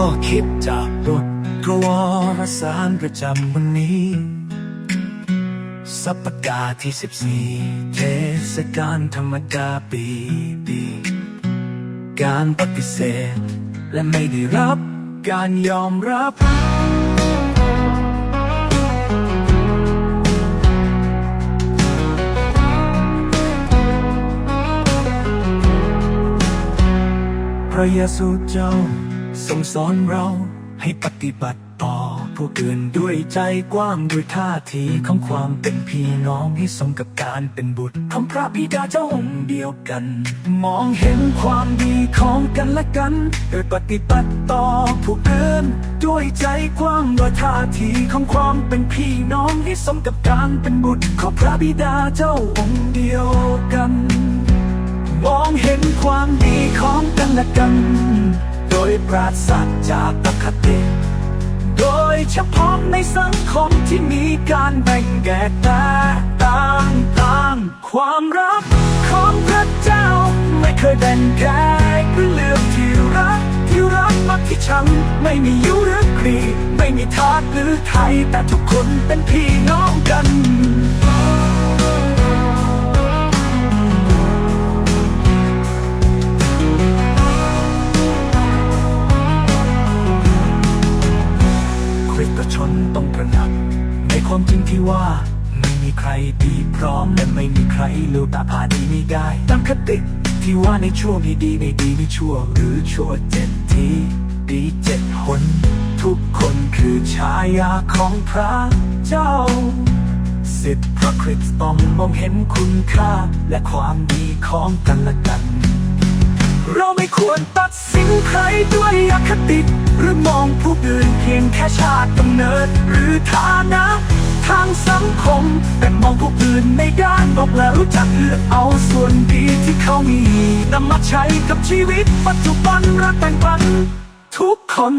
ข้อคิดจากบทกวรสารประจำวันนี้ สัปดาห์ที่สสิบี่เทศกาลธรรมดาปีปีการปฏิเสธ และไม่ได้รับการยอมรับพระยซูเจ้า ทรงสอนเราให้ปฏิบัติต่อผู้อื่นด้วยใจกว้างด้วยท่าทีของความเป็นพี่น้องให้สมกับการเป็นบุตรของพระบิดาเจ้าองค์เดียวกัน มองเห็นความดีของกันและกัน โดยปฏิบัติต่อผู้อื่นด้วยใจกว้างด้วยท่าทีของความเป็นพี่น้องให้สมกับการเป็นบุตรของพระบิดาเจ้าองค์เดียวกัน มองเห็นความดีของกันและกัน ปราศจากอคติ โดยเฉพาะในสังคมที่มีการแบ่งแยกแตกต่างต่างความรักของพระเจ้า ไม่เคยแบ่งแยกหรือเลือกที่รักที่รักมักที่ชังไม่มียุหรือกรีไม่มีทาสหรือไทยแต่ทุกคนเป็นพี่น้องกัน มจริงที่ว่า ไม่มีใครดีพร้อมและไม่มีใครลืมตาผ่านดีไม่ได้ตามคติที่ว่าในช่วงที่ดีไม่ดีไม่ชั่ว หรือชั่วเจ็ดทีดีเจ็ดหน ทุกคนคือชายาของพระเจ้าสิทธิพระคริสต์ต้องมองเห็นคุณค่า และความดีของกันและกัน เราไม่ควรตัดสินใครด้วยอคติ หรือมองผู้อื่นเพียงแค่ชาติกำเนิดหรือฐานะ ทางสังคม แต่มองผู้อื่นในด้านบกและรู้จักเลือกเอาส่วนดีที่เขามีนำมาใช้กับชีวิตปัจจุบันรักแต่งปันทุกคน